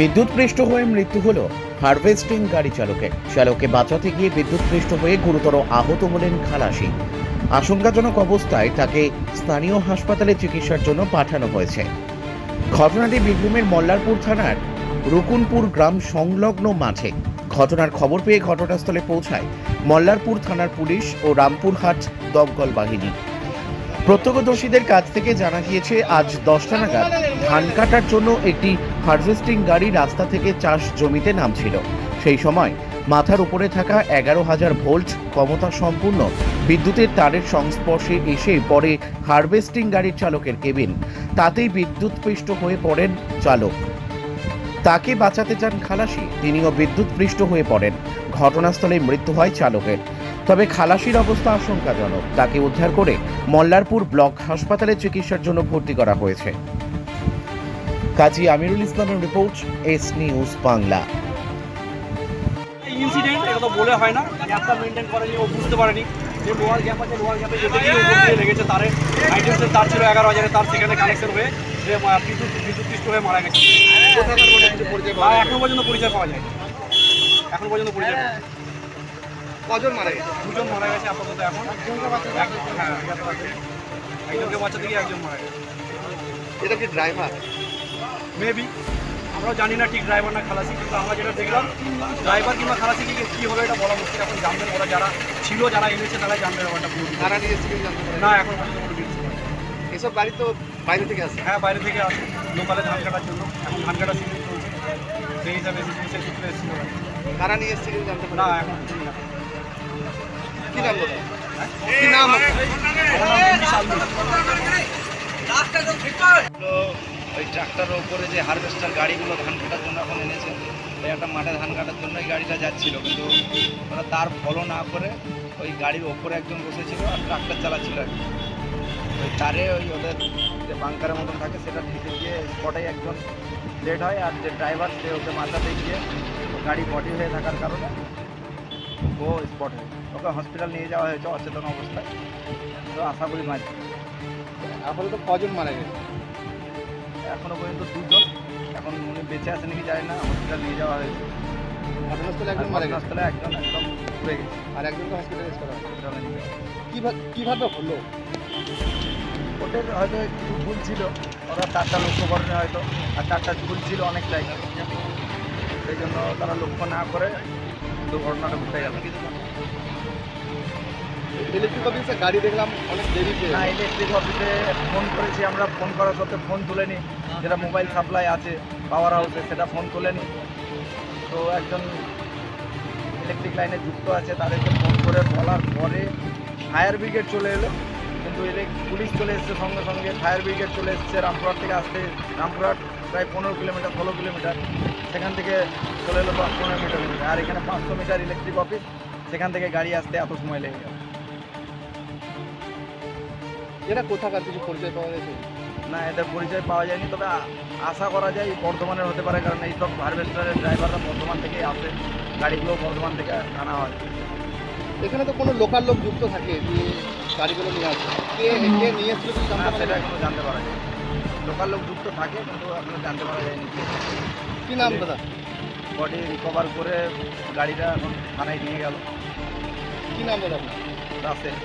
বিদ্যুৎপৃষ্ট হয়ে মৃত্যু হলো হারভেস্টিং গাড়ি চালকের চালককে বাঁচাতে গিয়ে বিদ্যুৎপৃষ্ট হয়ে গুরুতর আহত হলেন খালাসি। আশঙ্কাজনক অবস্থায় তাকে স্থানীয় হাসপাতালে চিকিৎসার জন্য পাঠানো হয়েছে। ঘটনাটি বীরভূমের মল্লারপুর থানার রুকুনপুর গ্রাম সংলগ্ন মাঠে। ঘটনার খবর পেয়ে ঘটনাস্থলে পৌঁছায় মল্লারপুর থানার পুলিশ ও রামপুরহাট দমকল বাহিনী। প্রত্যক্ষদর্শীদের কাছ থেকে জানা গিয়েছে, আজ দশটা নাগাদ ধান কাটার জন্য একটি হারভেস্টিং গাড়ি রাস্তা থেকে চাষ জমিতে নামছিল। সেই সময় মাথার উপরে থাকা এগারো হাজার ভোল্ট ক্ষমতা সম্পূর্ণ বিদ্যুতের তারের সংস্পর্শে এসে পরে হারভেস্টিং গাড়ির চালকের কেবিন। তাতেই বিদ্যুৎপৃষ্ট হয়ে পড়েন চালক। তাকে বাঁচাতে চান খালাসি, তিনিও বিদ্যুৎপৃষ্ট হয়ে পড়েন। ঘটনাস্থলে মৃত্যু হয় চালকের। তবে খালাসির অবস্থা আশঙ্কাজনক। তাকে উদ্ধার করে মল্লারপুর ব্লক হাসপাতালে চিকিৎসার জন্য ভর্তি করা হয়েছে। কাজী আমিরুল ইসলামের report S news Bangla. Incident এটা তো বলে হয় না। গ্যাপটা মেনটেন করেনি ও বুঝতে পারেনি। যে লোয়ার গ্যাপ আছে লোয়ার গ্যাপে যেতে গিয়ে উপর দিয়ে লেগেছে তারে। তার ছিল এগারো হাজারের তার সেখানে কানেকশন হয়ে সে বিদ্যুৎ হয়ে মারা গেছে। এখনও পর্যন্ত পরিচয় পাওয়া যায় এখন পর্যন্ত পরিচয় পাওয়া যায়। কজন মারা গেছে? দুজন মারা গেছে আপাতত এখন। হ্যাঁ একজনকে বাচ্চা থেকে একজন মারা গেছে। এটা কি ড্রাইভার মেবি আমরাও জানি না ঠিক ড্রাইভার না খালাসি কিন্তু আমরা যেটা দেখলাম ড্রাইভার কিংবা খালাসি কি কী হবে এটা বলা মুশকিল। এখন জানবেন ওরা যারা ছিল যারা এনেছে তারা জানবে ব্যাপারটা পুরো। কারা নিয়ে না এখন পর্যন্ত কোনো ডিটেলস এসব গাড়ি তো বাইরে থেকে আসে। হ্যাঁ বাইরে থেকে আসে। লোকালে ধান কাটার জন্য। এখন ধান কাটার সিজন চলছে। সেই হিসাবে এসেছিল সেই সূত্রে এসেছিল। কারা নিয়ে এসেছে কেউ জানতে না এখন ওই ট্রাক্টরের উপরে যে হারভেস্টার গাড়িগুলো ধান কাটার জন্য এখন এনেছে একটা মাঠে ধান কাটার জন্য ওই গাড়িটা যাচ্ছিল, কিন্তু ওরা তার ফলো না করে ওই গাড়ির ওপরে একজন বসেছিল আর ট্রাক্টর চালাচ্ছিল আর কি। ওই তারে ওই ওদের যে বাংকারের মতন থাকে, সেটা ঢেকে গিয়ে স্পটেই একজন ডেড হয় আর যে ড্রাইভার সে ওকে মাথাতে গিয়ে গাড়ি বডি হয়ে থাকার কারণে ও স্পট ওকে হসপিটাল নিয়ে যাওয়া হয়েছে অচেতন অবস্থায়। তো আশা করি মাঝ এখন তো কজন মারা গেছে? এখনও পর্যন্ত দুজন। এখন উনি বেঁচে আছে নাকি জানি না হসপিটাল নিয়ে যাওয়া হয়েছে। ঘটনাস্থলে একজন মারা গেছে। একজন একদম পুড়ে গেছে। আর একজনকে হসপিটালাইজ করা হয়েছে। কীভাবে হলো? ওদের হয়তো কিছু ভুল ছিল। ওরা তারটা লক্ষ্য করেনি হয়তো। আর চারটা ভুল ছিল অনেকটাই সেই জন্য তারা লক্ষ্য না করে দুর্ঘটনাটা ঘটে গেল। ইলেকট্রিক অফিসে গাড়ি দেখলাম অনেক দেরিতে না ইলেকট্রিক অফিসে ফোন করেছি আমরা ফোন করার সত্ত্বে ফোন তুলেনি যেটা মোবাইল সাপ্লাই আছে পাওয়ার হাউসে সেটা ফোন তুলেনি তো একজন ইলেকট্রিক লাইনে যুক্ত আছে তাদেরকে ফোন করে বলার পরে ফায়ার ব্রিগেড চলে এলো। কিন্তু পুলিশ চলে এসছে সঙ্গে সঙ্গে। ফায়ার ব্রিগেড চলে এসছে রামপুরহাট থেকে আসতে রামপুরহাট প্রায় পনেরো কিলোমিটার ষোলো কিলোমিটার। সেখান থেকে চলে এলো পাঁচ পনেরো মিটার। আর এখানে পাঁচশো মিটার ইলেকট্রিক অফিস সেখান থেকে গাড়ি আসতে এত সময় লেগে গেল। এটা কোথাকার কিছু পরিচয় পাওয়া গেছে? না এদের পরিচয় পাওয়া যায়নি তবে আশা করা যায় বর্ধমানের হতে পারে কারণ এই সব হারভেস্টারের ড্রাইভাররা বর্ধমান থেকে আসে। গাড়িগুলো বর্ধমান থেকে আনা হয়। এখানে তো কোনো লোকাল লোক যুক্ত থাকে যে গাড়িগুলো নিয়ে আসে। কে কে নিয়ে এসেছিল না সেটা এখনও জানতে পারা যায়। লোকাল লোক যুক্ত থাকে কিন্তু এখনও জানতে পারা যায়নি কি। নাম দাদা? বডি রিকভার করে গাড়িটা এখন থানায় নিয়ে গেল। কি নাম দাদা আপনার? রাস্তায়